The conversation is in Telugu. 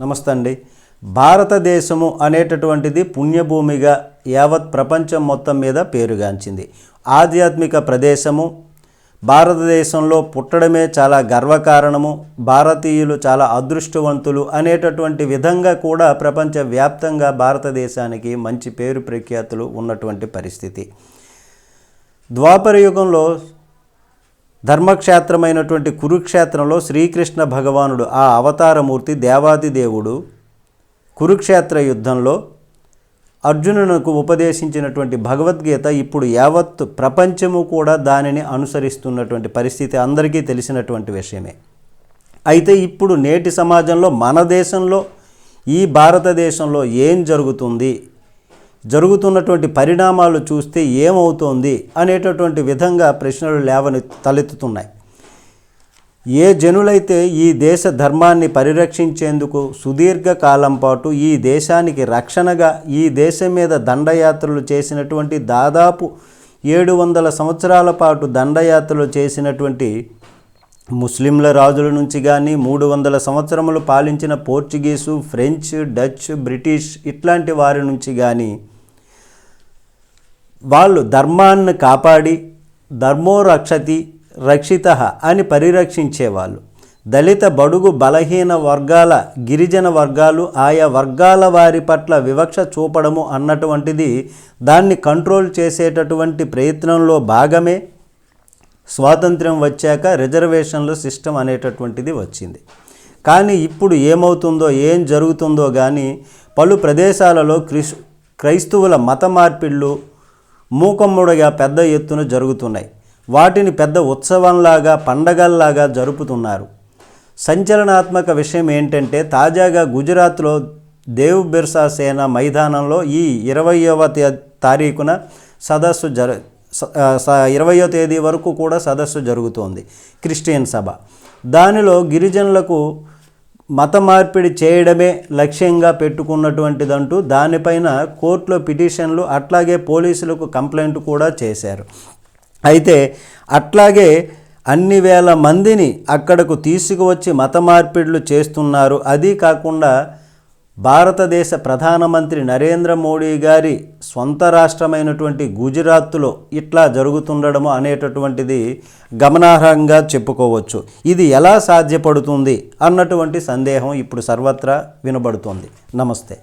నమస్తే అండి భారతదేశము అనేటటువంటిది పుణ్యభూమిగా యావత్ ప్రపంచం మొత్తం మీద పేరుగాంచింది. ఆధ్యాత్మిక ప్రదేశము భారతదేశంలో పుట్టడమే చాలా గర్వకారణము భారతీయులు చాలా అదృష్టవంతులు అనేటటువంటి విధంగా కూడా ప్రపంచవ్యాప్తంగా భారతదేశానికి మంచి పేరు ప్రఖ్యాతులు ఉన్నటువంటి పరిస్థితి. ద్వాపర యుగంలో ధర్మక్షేత్రమైనటువంటి కురుక్షేత్రంలో శ్రీకృష్ణ భగవానుడు ఆ అవతారమూర్తి దేవాదిదేవుడు కురుక్షేత్ర యుద్ధంలో అర్జునునకు ఉపదేశించినటువంటి భగవద్గీత ఇప్పుడు యావత్ ప్రపంచము కూడా దానిని అనుసరిస్తున్నటువంటి పరిస్థితి అందరికీ తెలిసినటువంటి విషయమే. అయితే ఇప్పుడు నేటి సమాజంలో మన దేశంలో ఈ భారతదేశంలో ఏం జరుగుతుంది? జరుగుతున్నటువంటి పరిణామాలు చూస్తే ఏమవుతోంది అనేటటువంటి విధంగా ప్రశ్నలు లేవని తలెత్తుతున్నాయి. ఏ జనులైతే ఈ దేశ ధర్మాన్ని పరిరక్షించేందుకు సుదీర్ఘ కాలం పాటు ఈ దేశానికి రక్షణగా ఈ దేశం మీద దండయాత్రలు చేసినటువంటి దాదాపు ఏడు వందల సంవత్సరాల పాటు దండయాత్రలు చేసినటువంటి ముస్లింల రాజుల నుంచి కానీ మూడు వందల సంవత్సరములు పాలించిన పోర్చుగీసు ఫ్రెంచ్ డచ్ బ్రిటిష్ ఇట్లాంటి వారి నుంచి కానీ వాళ్ళు ధర్మాన్ని కాపాడి ధర్మో రక్షతి రక్షిత అని పరిరక్షించేవాళ్ళు దళిత బడుగు బలహీన వర్గాల గిరిజన వర్గాలు ఆయా వర్గాల వారి పట్ల వివక్ష చూపడము అన్నటువంటిది దాన్ని కంట్రోల్ చేసేటటువంటి ప్రయత్నంలో భాగమే. స్వాతంత్ర్యం వచ్చాక రిజర్వేషన్ల సిస్టమ్ అనేటటువంటిది వచ్చింది. కానీ ఇప్పుడు ఏమవుతుందో ఏం జరుగుతుందో కానీ పలు ప్రదేశాలలో క్రిస్ క్రైస్తవుల మత మార్పిళ్ళు మూకమ్ముడిగా పెద్ద ఎత్తున జరుగుతున్నాయి. వాటిని పెద్ద ఉత్సవంలాగా పండగల్లాగా జరుపుతున్నారు. సంచలనాత్మక విషయం ఏంటంటే తాజాగా గుజరాత్లో దేవ్ బిర్సా సేన మైదానంలో ఈ ఇరవయవ తారీఖున సదస్సు జర ఇరవయో తేదీ వరకు కూడా సదస్సు జరుగుతోంది క్రిస్టియన్ సభ. దానిలో గిరిజనులకు మత మార్పిడి చేయడమే లక్ష్యంగా పెట్టుకున్నటువంటిదంటూ దానిపైన కోర్టులో పిటిషన్లు అట్లాగే పోలీసులకు కంప్లైంట్ కూడా చేశారు. అయితే అట్లాగే అన్ని వేల మందిని అక్కడకు తీసుకువచ్చి మత మార్పిడులు చేస్తున్నారు. అది కాకుండా భారతదేశ ప్రధానమంత్రి నరేంద్ర మోడీ గారి సొంత రాష్ట్రమైనటువంటి గుజరాత్లో ఇట్లా జరుగుతుండడము అనేటటువంటిది గమనార్హంగా చెప్పుకోవచ్చు. ఇది ఎలా సాధ్యపడుతుంది అన్నటువంటి సందేహం ఇప్పుడు సర్వత్రా వినబడుతోంది. నమస్తే.